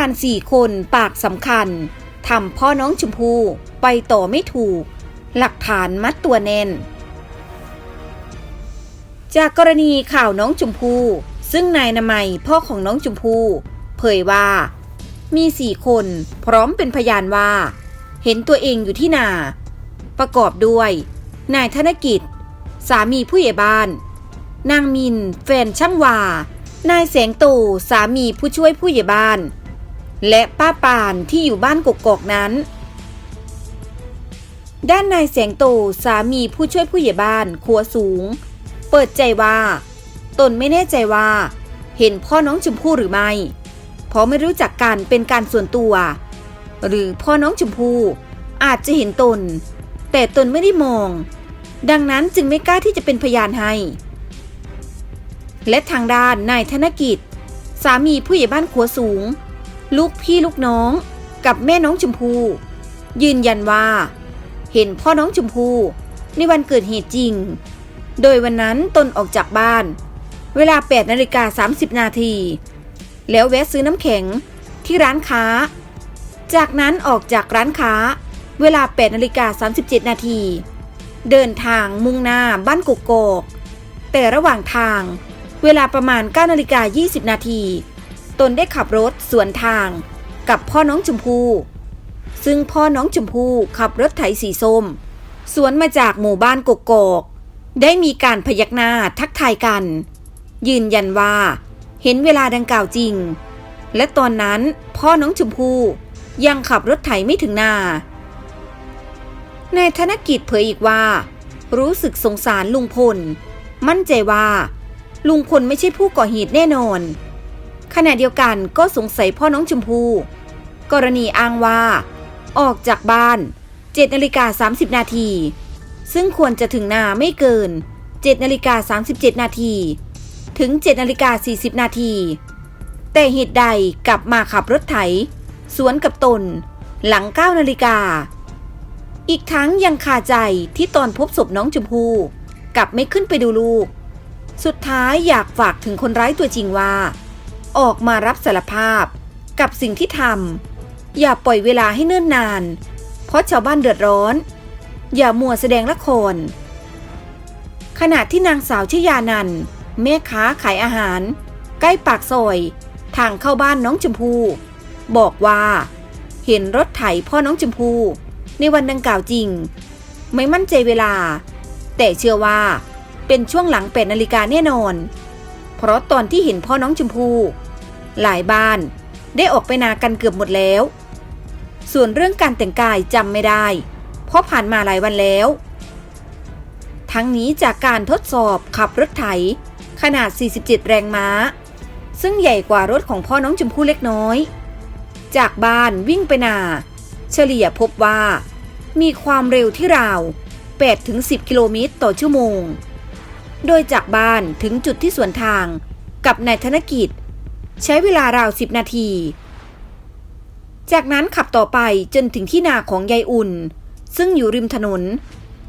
านสี่คนปากสำคัญทำพ่อน้องชมพู่ไปต่อไม่ถูก หลักฐานมัดตัวแน่น จากกรณีข่าวน้องชมพู่ซึ่งนายนามัยพ่อของน้องชมพู่เผยว่า มีสี่คนพร้อมเป็นพยานว่า เห็นตัวเองอยู่ที่นา ประกอบด้วย นายธนกิจ สามีผู้ใหญ่บ้าน นางมิน แฟนช่างวา นายแสงโตสามีผู้ช่วยผู้ใหญ่บ้าน และป้าปานที่อยู่บ้านกกอกนั้น ด้านนายแสงโตสามีผู้ช่วยผู้ใหญ่บ้านครัวสูง เปิดใจว่า ตนไม่แน่ใจว่า เห็นพ่อน้องชมพู่หรือไม่ เพราะไม่รู้จักกันเป็นการส่วนตัว หรือพ่อน้องชมพู่อาจจะเห็นตน แต่ตนไม่ได้มอง ดังนั้นจึงไม่กล้าที่จะเป็นพยานให้ และทางด้านนายธนกิจ สามีผู้ใหญ่บ้านขัวสูง ลูกพี่ลูกน้องกับแม่น้องชมพู่ยืนยันว่า เห็นพ่อน้องชมพู่ในวันเกิดเหตุจริง โดยวันนั้นตนออกจากบ้าน เวลา8นาฬิกา30 นาที แล้วแวะซื้อน้ำแข็งที่ร้านค้า จากนั้นออกจากร้านค้า เวลา8นาฬิกา37 นาที เดินทางมุ่งหน้าบ้านกกอกแต่ระหว่างทาง เวลาประมาณ9นาฬิกา20 นาที ตนได้ขับรถสวนทางกับพ่อน้องชมพู่ซึ่งพ่อน้องชมพู่ขับรถไถสีส้ม สวนมาจากหมู่บ้านกกอก ได้มีการพยักหน้าทักทายกัน ยืนยันว่า เห็นเวลาดังกล่าวจริง และตอนนั้นพ่อน้องชมพู่ยังขับรถไถไม่ถึงนานายธนกิจเผยอีกว่า รู้สึกสงสารลุงพล มั่นใจว่า ลุงพลไม่ใช่ผู้ก่อเหตุแน่นอน ขณะเดียวกันก็สงสัยพ่อน้องชมพู่ กรณีอ้างว่า ออกจากบ้าน7นาฬิกา30 นาที ซึ่งควรจะถึงนาไม่เกิน7นาฬิกา37 นาที ถึง7นาฬิกา40 นาที แต่เหตุใดกลับมาขับรถไถ สวนกับตน หลัง9นาฬิกา อีกทั้งยังคาใจที่ตอนพบศพน้องชมพู่กลับไม่ขึ้นไปดูลูก สุดท้ายอยากฝากถึงคนร้ายตัวจริงว่า ออกมารับสารภาพ กับสิ่งที่ทำอย่าปล่อยเวลาให้เนิ่นนาน เพราะชาวบ้านเดือดร้อน อย่ามัวแสดงละคร ขณะที่นางสาวชยานันแม่ค้าขายอาหาร ใกล้ปากซอย ทางเข้าบ้านน้องชมพู่บอกว่า เห็นรถไถพ่อน้องชมพู่ในวันดังกล่าวจริง ไม่มั่นใจเวลา แต่เชื่อว่าเป็นช่วงหลังแปดนาฬิกาแน่นอน เพราะตอนที่เห็นพ่อน้องชมพู่ หลายบ้าน ได้ออกไปนากันเกือบหมดแล้ว ส่วนเรื่องการแต่งกายจำไม่ได้ เพราะผ่านมาหลายวันแล้ว ทั้งนี้จากการทดสอบขับรถไถ ขนาด 47 แรงม้า ซึ่งใหญ่กว่ารถของพ่อน้องชมพู่เล็กน้อย จากบ้านวิ่งไปนา เฉลี่ยพบว่า มีความเร็วที่ราว 8-10 กิโลเมตรต่อชั่วโมง โดยจากบ้านถึงจุดที่สวนทางกับนายธนกิจ ใช้เวลาราว10นาที จากนั้นขับต่อไปจนถึงที่นาของยายอุ่น ซึ่งอยู่ริมถนน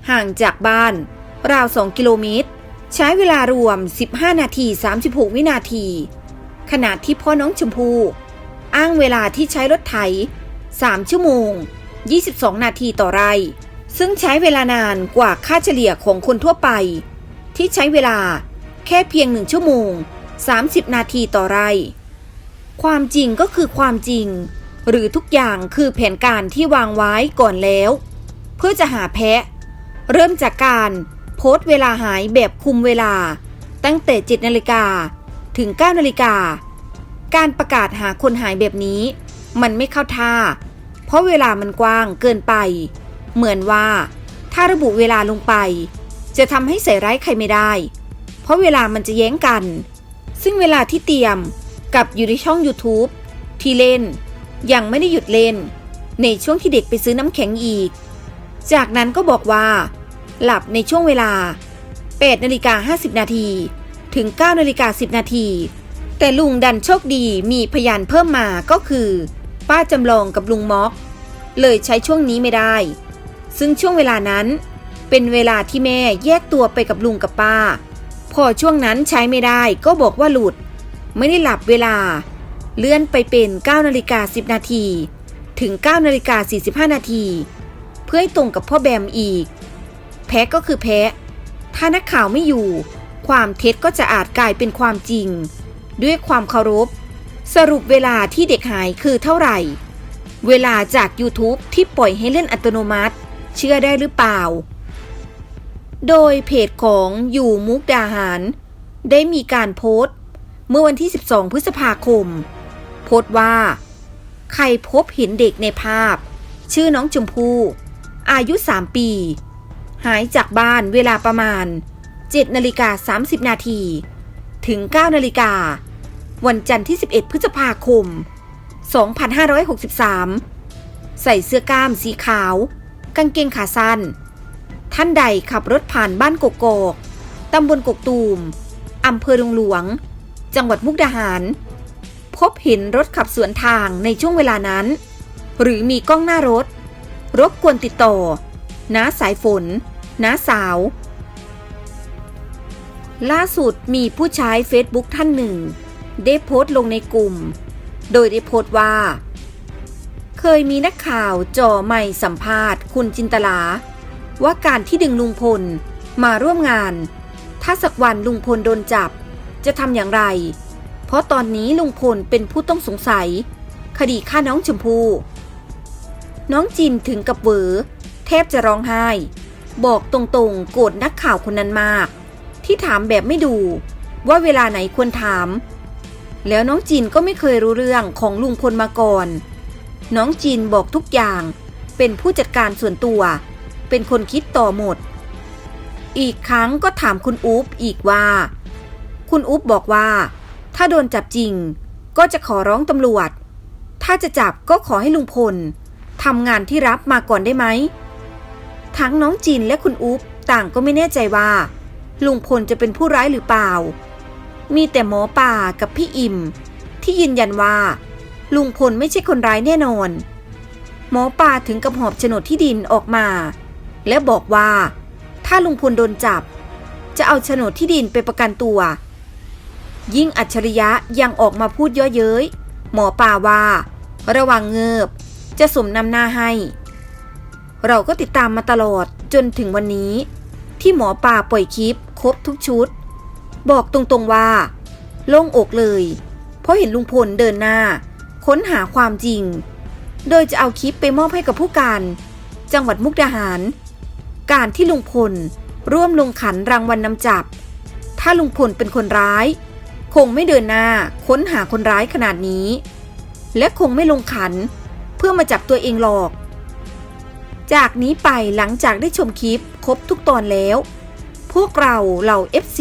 ห่างจากบ้าน ราว2กิโลเมตร ใช้เวลารวม 15 นาที 36 วินาที ขณะที่พ่อน้องชมพู่อ้างเวลาที่ใช้รถไถ 3 ชั่วโมง 22 นาทีต่อไร่ ซึ่งใช้เวลานานกว่าค่าเฉลี่ยของคนทั่วไป ที่ใช้เวลาแค่เพียง1ชั่วโมง 30 นาทีต่อไร่ ความจริงก็คือความจริง หรือทุกอย่างคือแผนการที่วางไว้ก่อนแล้ว เพื่อจะหาแพะ เริ่มจากการโพสต์เวลาหายแบบคุมเวลา ตั้งแต่7นาฬิกาถึง9นาฬิกา การประกาศหาคนหายแบบนี้ มันไม่เข้าท่า เพราะเวลามันกว้างเกินไป เหมือนว่า ถ้าระบุเวลาลงไป จะทำให้ใส่ร้ายใครไม่ได้ เพราะเวลามันจะแย้งกัน ซึ่งเวลาที่เตรียมกับอยู่ในช่อง YouTube ที่เล่น ยังไม่ได้หยุดเล่น ในช่วงที่เด็กไปซื้อน้ำแข็งอีก จากนั้นก็บอกว่า หลับในช่วงเวลา8นาฬิกา50 นาทีถึง9นาฬิกา10 นาที แต่ลุงดันโชคดีมีพยานเพิ่มมาก็คือ ป้าจำลองกับลุงม็อก เลยใช้ช่วงนี้ไม่ได้ ซึ่งช่วงเวลานั้น เป็นเวลาที่แม่แยกตัวไปกับลุงกับป้า อช่วงนั้นใช้ไม่ได้ก็บอกว่าหลุด ไม่ได้หลับเวลา เลื่อนไปเป็น9นาฬิกา10 นาที ถึง9นาฬิกา45 นาที เพื่อให้ตรงกับพ่อแบมอีก แพ้ก็คือแพ้ ถ้านักข่าวไม่อยู่ ความเท็จก็จะอาจกลายเป็นความจริง ด้วยความเคารพ สรุปเวลาที่เด็กหายคือเท่าไหร่ เวลาจาก YouTube ที่ปล่อยให้เล่นอัตโนมัติ เชื่อได้หรือเปล่า โดยเพจของอยู่มุกดาหาร ได้มีการโพสต์ เมื่อวันที่ 12 พฤษภาคม โพสต์ว่า ใครพบเห็นเด็กในภาพ ชื่อน้องชมพู่อายุ 3 ปี หายจากบ้านเวลาประมาณ 7 นาฬิกา 30 นาทีถึง 9 นาฬิกา วันจันทร์ที่ 11 พฤษภาคม 2563 ใส่เสื้อกล้ามสีขาว กางเกงขาสั้น ท่านใดขับรถผ่านบ้านกกอกตำบลกกตูมอำเภอดงหลวง จังหวัดมุกดาหาร พบเห็นรถขับสวนทางในช่วงเวลานั้น หรือมีกล้องหน้ารถ รบกวนติดต่อ น้าสายฝน น้าสาว ล่าสุดมีผู้ใช้เฟซบุ๊กท่านหนึ่ง ได้โพสต์ลงในกลุ่ม โดยได้โพสต์ว่า เคยมีนักข่าวจ่อไมค์สัมภาษณ์ คุณจินตลา ว่าการที่ดึงลุงพลมาร่วมงาน ถ้าสักวันลุงพลโดนจับ จะทำอย่างไร เพราะตอนนี้ลุงพลเป็นผู้ต้องสงสัย คดีฆ่าน้องชมพู่น้องจินถึงกับเหวอแทบจะร้องไห้ บอกตรงๆ โกรธนักข่าวคนนั้นมาก ที่ถามแบบไม่ดู ว่าเวลาไหนควรถาม แล้วน้องจินก็ไม่เคยรู้เรื่องของลุงพลมาก่อน น้องจินบอกทุกอย่างเป็นผู้จัดการส่วนตัว เป็นคนคิดต่อหมด อีกครั้งก็ถามคุณอุ๊บอีกว่า คุณอุ๊บบอกว่า ถ้าโดนจับจริง ก็จะขอร้องตำรวจ ถ้าจะจับก็ขอให้ลุงพลทำงานที่รับมาก่อนได้ไหม ทั้งน้องจินและคุณอุ๊บต่างก็ไม่แน่ใจว่า ลุงพลจะเป็นผู้ร้ายหรือเปล่า มีแต่หมอป่ากับพี่อิ่ม ที่ยืนยันว่า ลุงพลไม่ใช่คนร้ายแน่นอน หมอป่าถึงกับหอบโฉนดที่ดินออกมา และบอกว่า ถ้าลุงพลโดนจับ จะเอาโฉนดที่ดินไปประกันตัว ยิ่งอัจฉริยะยังออกมาพูดเยอะเย้ย หมอป่าว่า ระวังเงือบจะสมนำหน้าให้ เราก็ติดตามมาตลอดจนถึงวันนี้ ที่หมอป่าปล่อยคลิปครบทุกชุด บอกตรงๆว่า โล่งอกเลย เพราะเห็นลุงพลเดินหน้า ค้นหาความจริง โดยจะเอาคลิปไปมอบให้กับผู้การ จังหวัดมุกดาหาร การที่ลุงพล ร่วมลงขันรางวัลนนำจับ ถ้าลุงพลเป็นคนร้าย คงไม่เดินหน้าค้นหาคนร้ายขนาดนี้ และคงไม่ลงขันเพื่อมาจับตัวเองหรอก จากนี้ไปหลังจากได้ชมคลิปครบทุกตอนแล้ว พวกเราเหล่า FC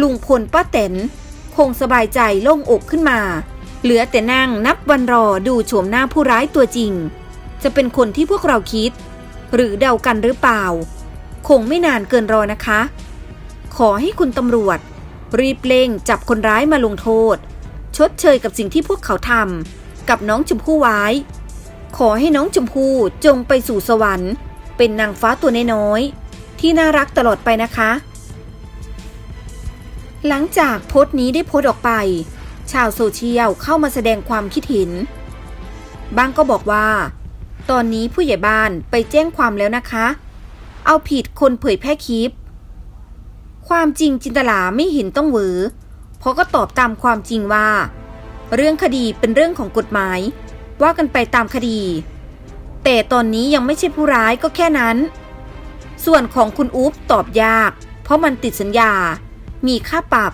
ลุงพลป้าแตนคงสบายใจโล่งอกขึ้นมา เหลือแต่นั่งนับวันรอดูโฉมหน้าผู้ร้ายตัวจริง จะเป็นคนที่พวกเราคิด หรือเดากันหรือเปล่า คงไม่นานเกินรอนะคะ ขอให้คุณตำรวจ รีบเร่งจับคนร้ายมาลงโทษ ชดเชยกับสิ่งที่พวกเขาทำกับน้องชมพู่ไว้ ขอให้น้องชมพู่จงไปสู่สวรรค์ เป็นนางฟ้าตัวน้อยๆที่น่ารักตลอดไปนะคะ หลังจากโพสต์นี้ได้โพสต์ออกไป ชาวโซเชียลเข้ามาแสดงความคิดเห็นบางก็บอกว่า ตอนนี้ผู้ใหญ่บ้านไปแจ้งความแล้วนะคะ เอาผิดคนเผยแพร่คลิป ความจริงจินตลาไม่เห็นต้องเหวอเพราะก็ตอบตามความจริงว่า เรื่องคดีเป็นเรื่องของกฎหมาย ว่ากันไปตามคดี แต่ตอนนี้ยังไม่ใช่ผู้ร้ายก็แค่นั้น ส่วนของคุณอุ๊บตอบยาก เพราะมันติดสัญญา มีค่าปรับ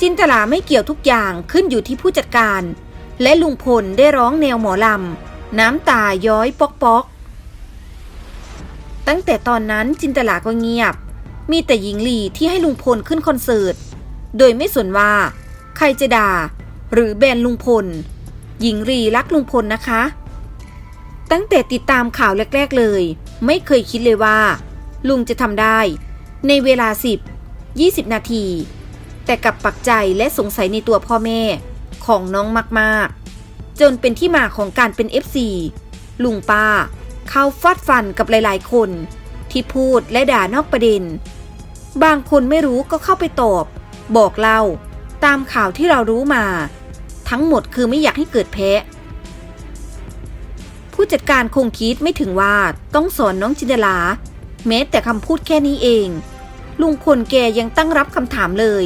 จินตลาไม่เกี่ยวทุกอย่างขึ้นอยู่ที่ผู้จัดการ และลุงพลได้ร้องแนวหมอลำ น้ำตาย้อยปอกปอกตั้งแต่ตอนนั้นจินตลาก็เงียบ มีแต่หญิงลีที่ให้ลุงพลขึ้นคอนเสิร์ต โดยไม่สนว่า ใครจะด่า หรือแบนลุงพล หญิงลีรักลุงพลนะคะ ตั้งแต่ติดตามข่าวแรก ๆเลย ไม่เคยคิดเลยว่า ลุงจะทำได้ ในเวลา 10 20 นาที แต่กลับปักใจและสงสัยในตัวพ่อแม่ของน้องมากๆ จนเป็นที่มาของการเป็น FC ลุงป้า เข้าฟาดฟันกับหลายๆ คน ที่พูดและด่านอกประเด็น บางคนไม่รู้ก็เข้าไปตอบ บอกเล่า ตามข่าวที่เรารู้มา ทั้งหมดคือไม่อยากให้เกิดแพ้ผู้จัดการคงคิดไม่ถึงว่าต้องสอนน้องจินดาลาแม้แต่คำพูดแค่นี้เอง ลุงพลแกยังตั้งรับคำถามเลย